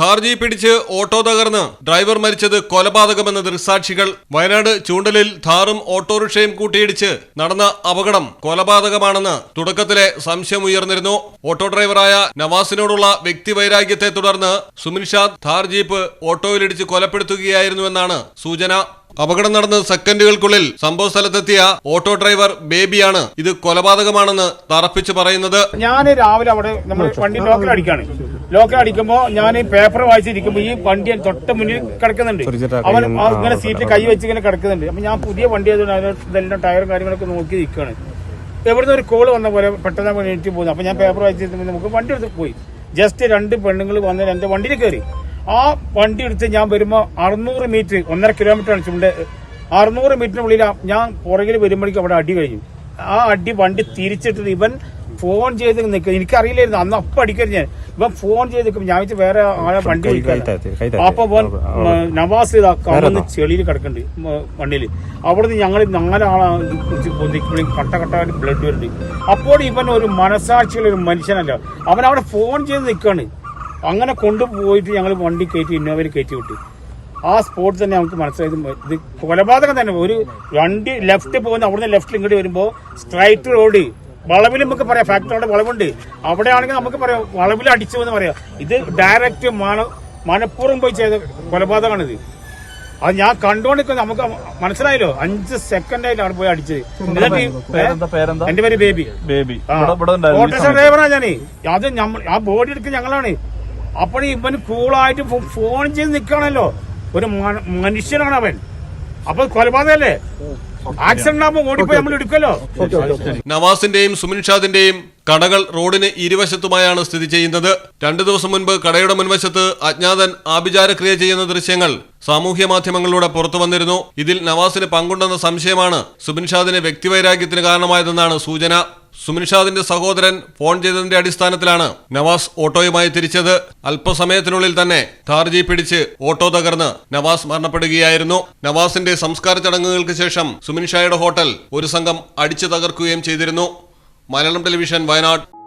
ഥാർജി പിടിച്ച് ഓട്ടോ തകർന്ന്. ഡ്രൈവർ മരിച്ചത് കൊലപാതകമെന്ന് ദൃക്സാക്ഷികൾ. വയനാട് ചൂണ്ടലിൽ ഥാറും ഓട്ടോറിക്ഷയും കൂട്ടിയിടിച്ച് നടന്ന അപകടം കൊലപാതകമാണെന്ന് തുടക്കത്തിലെ സംശയം ഉയർന്നിരുന്നു. ഓട്ടോ ഡ്രൈവറായ നവാസിനോടുള്ള വ്യക്തിവൈരാഗ്യത്തെ തുടർന്ന് സുമിൻഷാദ് ഥാർ ജീപ്പ് ഓട്ടോയിലിടിച്ച് കൊലപ്പെടുത്തുകയായിരുന്നുവെന്നാണ് സൂചന. അപകടം നടന്ന് സെക്കൻഡുകൾക്കുള്ളിൽ സംഭവ സ്ഥലത്തെത്തിയ ഓട്ടോ ഡ്രൈവർ ബേബിയാണ്. ഇത് കൊലപാതകമാണെന്ന് തറപ്പിച്ച് പറയുന്നത്. ഞാൻ രാവിലെ അവിടെ നമ്മൾ വണ്ടി ലോക്കൽ അടിക്കാണ്. ലോക്കൽ അടിക്കുമ്പോ ഞാൻ പേപ്പർ വായിച്ചിരിക്കുമ്പോ ഈ വണ്ടി തൊട്ട് മുന്നിൽ കിടക്കുന്നുണ്ട്. അവൻ ഇങ്ങനെ സീറ്റിൽ കൈ വെച്ച് ഇങ്ങനെ കിടക്കുന്നുണ്ട്. അപ്പൊ ഞാൻ പുതിയ വണ്ടി ആയതുകൊണ്ട് ഇതെല്ലാം ടയറും കാര്യങ്ങളൊക്കെ നോക്കി നിൽക്കുകയാണ് എവിടുന്ന് ഒരു കോൾ വന്ന പോലെ പെട്ടെന്ന് എണീറ്റ് പോകുന്നു അപ്പൊ ഞാൻ പേപ്പർ വായിച്ചിരുന്നു നമുക്ക് വണ്ടി എടുത്ത് പോയി. ജസ്റ്റ് രണ്ട് പെണ്ണുങ്ങൾ വന്ന് എന്റെ വണ്ടിയിൽ കയറി ആ വണ്ടി എടുത്ത് ഞാൻ വരുമ്പോൾ അറുന്നൂറ് മീറ്റർ ഒന്നര കിലോമീറ്റർ ആണ് ചുണ്ട് അറുന്നൂറ് മീറ്ററിനുള്ളിൽ ഞാൻ പുറകിൽ വരുമ്പോഴേക്കും അവിടെ അടി കഴിഞ്ഞു. ആ അടി വണ്ടി തിരിച്ചിട്ട് ഇവൻ ഫോൺ ചെയ്ത് നിൽക്കുക എനിക്കറിയില്ലായിരുന്നു. അന്ന് അപ്പം അടിക്കരുത് ഞാൻ. ഇവൻ ഫോൺ ചെയ്ത് നിൽക്കും ഞാൻ വെച്ച് വേറെ ആളെ വണ്ടി അപ്പൊ ഇവൻ നവാസ് ഇതാ കമന്ന് ചെളിയിൽ കിടക്കുന്നുണ്ട് വണ്ടിയിൽ അവിടുന്ന് ഞങ്ങൾ നാലാളെ പൊന്തിക്കുമ്പോഴും കട്ട കട്ടായിട്ട് ബ്ലഡ് വരുന്നുണ്ട്. അപ്പോൾ ഇവൻ ഒരു മനസാക്ഷിയുള്ള ഒരു മനുഷ്യനല്ല. അവൻ അവിടെ ഫോൺ ചെയ്ത് നിൽക്കുകയാണ് അങ്ങനെ കൊണ്ടുപോയിട്ട് ഞങ്ങൾ വണ്ടി കയറ്റി ഇന്നോവയിൽ കയറ്റി വിട്ടു. ആ സ്പോട്ട് തന്നെ നമുക്ക് മനസ്സിലായത് ഇത് കൊലപാതകം തന്നെ. ഒരു വണ്ടി ലെഫ്റ്റ് പോകുന്ന അവിടുന്ന് ലെഫ്റ്റിൽ ഇങ്ങോട്ട് വരുമ്പോൾ സ്ട്രൈറ്റ് റോഡ് വളവിൽ നമുക്ക് പറയാം ഫാക്ടറിയുടെ വളവുണ്ട്. അവിടെ ആണെങ്കിൽ നമുക്ക് പറയാം വളവിൽ അടിച്ചു എന്ന് പറയാം. ഇത് ഡയറക്റ്റ് മന മനഃപൂർവം പോയി ചെയ്ത കൊലപാതകമാണിത്. അത് ഞാൻ കണ്ടുകൊണ്ടിരിക്കുന്നത് നമുക്ക് മനസ്സിലായല്ലോ അഞ്ച് സെക്കൻഡ് ആയിട്ടാണ് പോയി അടിച്ചത്. എന്റെ പേര് ബേബി. ബേബി. ഓട്ടോ ഇവിടെ ഇവിടെ ഉണ്ടായിരുന്നു ഈ ഓട്ടോറിക്ഷ സമയത്ത്. ഡ്രൈവറാ ഞാനേ. അത് ആ ബോഡി എടുക്കുന്ന ഞങ്ങളാണ്. അപ്പോൾ ഇവൻ കൂളായിട്ട് ഫോൺ ചെയ്ത് നിൽക്കണല്ലോ ഒരു മനുഷ്യനാണ് അവൻ. അപ്പൊ കൊലപാതകല്ലേ? ആക്സിഡന്റ് ആകുമ്പോ ഓടിപ്പോയി നമ്മൾ എടുക്കല്ലോ നവാസിന്റെയും സുമിൻ ഷാദിന്റെയും കടകൾ റോഡിന് ഇരുവശത്തുമായാണ് സ്ഥിതി ചെയ്യുന്നത്. രണ്ടു ദിവസം മുൻപ് കടയുടെ മുൻവശത്ത് അജ്ഞാതൻ ആഭിചാരക്രിയ ചെയ്യുന്ന ദൃശ്യങ്ങൾ സാമൂഹ്യ മാധ്യമങ്ങളിലൂടെ പുറത്തു വന്നിരുന്നു. ഇതിൽ നവാസിന് പങ്കുണ്ടെന്ന സംശയമാണ് സുബിൻ ഷാദിന് വ്യക്തിവൈരാഗ്യത്തിന് കാരണമായതെന്നാണ് സൂചന. സുമിൻ ഷാദിന്റെ സഹോദരൻ ഫോൺ ചെയ്തതിന്റെ അടിസ്ഥാനത്തിലാണ് നവാസ് ഓട്ടോയുമായി തിരിച്ചത്. അല്പസമയത്തിനുള്ളിൽ തന്നെ ധാർജി പിടിച്ച് ഓട്ടോ തകർന്ന് നവാസ് മരണപ്പെടുകയായിരുന്നു. നവാസിന്റെ സംസ്കാര ചടങ്ങുകൾക്ക് ശേഷം സുമിൻഷായുടെ ഹോട്ടൽ ഒരു സംഘം അടിച്ചു തകർക്കുകയും ചെയ്തിരുന്നു. മലയാളം ടെലിവിഷൻ വയനാട്.